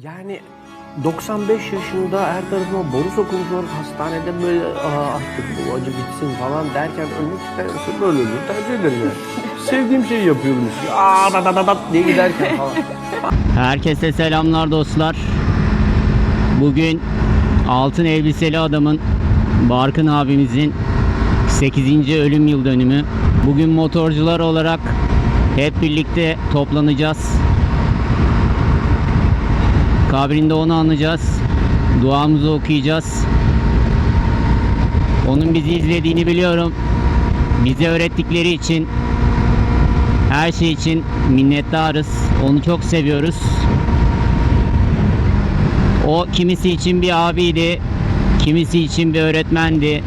Yani 95 yaşında her tarafıma boru sokulmuş hastanede böyle Aa, artık bu acı bitsin falan derken ölmek isterse böyle ölür tercih ederim yani. Sevdiğim şeyi yapıyorum işte. Aa da da da da diye giderken falan. Herkese selamlar dostlar. Bugün altın elbiseli adamın Barkın abimizin 8. ölüm yıl dönümü. Bugün motorcular olarak hep birlikte toplanacağız. Kabrinde onu anacağız. Duamızı okuyacağız. Onun bizi izlediğini biliyorum. Bize öğrettikleri için her şey için minnettarız. Onu çok seviyoruz. O kimisi için bir abiydi, kimisi için bir öğretmendi.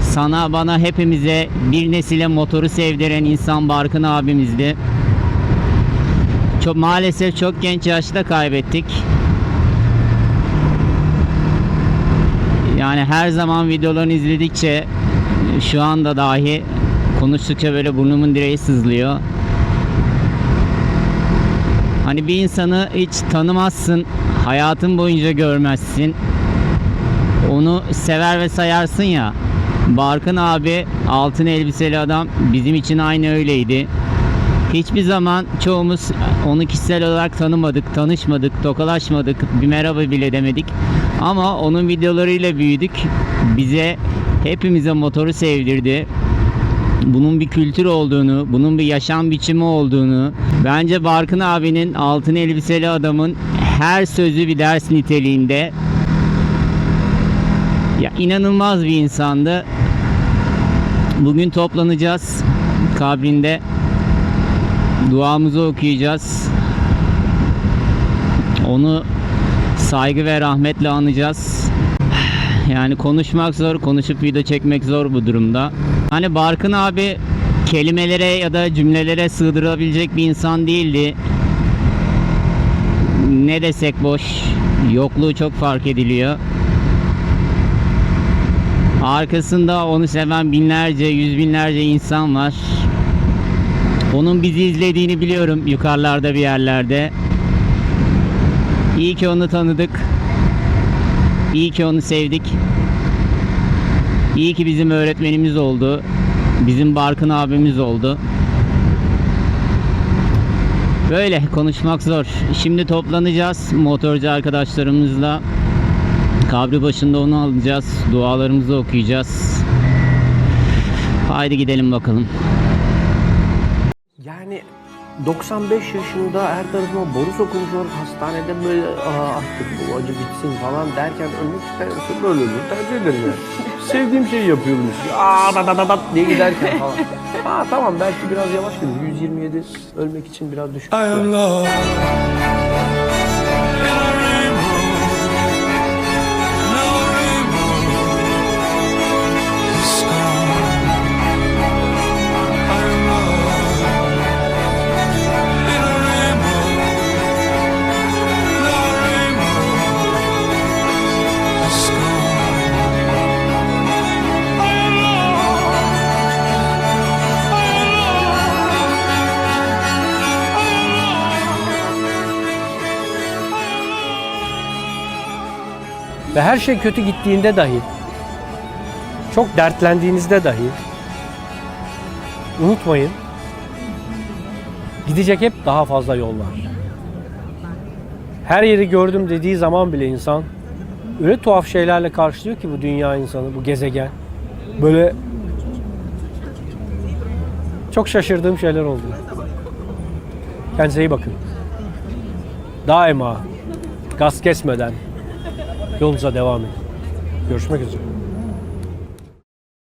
Sana bana hepimize bir nesile motoru sevdiren insan Barkın abimizdi. Çok maalesef çok genç yaşta kaybettik. Yani her zaman videolarını izledikçe şu anda dahi konuştukça böyle burnumun direği sızlıyor. Hani bir insanı hiç tanımazsın, hayatın boyunca görmezsin. Onu sever ve sayarsın ya. Barkın abi altın elbiseli adam bizim için aynı öyleydi. Hiçbir zaman çoğumuz onu kişisel olarak tanımadık, tanışmadık, tokalaşmadık, bir merhaba bile demedik. Ama onun videolarıyla büyüdük. Bize, hepimize motoru sevdirdi bunun bir kültür olduğunu, bunun bir yaşam biçimi olduğunu, bence Barkın abinin altın elbiseli adamın her sözü bir ders niteliğinde. Ya inanılmaz bir insandı. Bugün toplanacağız kabrinde. Duamızı okuyacağız. Onu saygı ve rahmetle anacağız. Yani konuşmak zor, konuşup video çekmek zor bu durumda. Hani Barkın abi kelimelere ya da cümlelere sığdırılabilecek bir insan değildi. Ne desek boş, yokluğu çok fark ediliyor. Arkasında onu seven binlerce, yüz binlerce insan var. Onun bizi izlediğini biliyorum yukarılarda bir yerlerde. İyi ki onu tanıdık. İyi ki onu sevdik. İyi ki bizim öğretmenimiz oldu. Bizim Barkın abimiz oldu. Böyle konuşmak zor. Şimdi toplanacağız motorcu arkadaşlarımızla. Kabri başında onu alacağız. Dualarımızı okuyacağız. Haydi gidelim bakalım. Yani 95 yaşında her tarafıma boru sokulmuş olarak hastanede böyle Aa, artık bu acı bitsin falan derken ölmek isterse böyle ölür tercih ederim yani. Sevdiğim şeyi yapıyorum işte. Aa da da da da diye giderken falan. Aa tamam belki biraz yavaş gidiyor. 127 ölmek için biraz düşük. I am lost Ve her şey kötü gittiğinde dahi, çok dertlendiğinizde dahi unutmayın gidecek hep daha fazla yol var. Her yeri gördüm dediği zaman bile insan öyle tuhaf şeylerle karşılıyor ki bu dünya insanı, bu gezegen. Böyle çok şaşırdığım şeyler oldu. Kendinize iyi bakın. Daima gaz kesmeden yolunuza devam edin. Görüşmek üzere.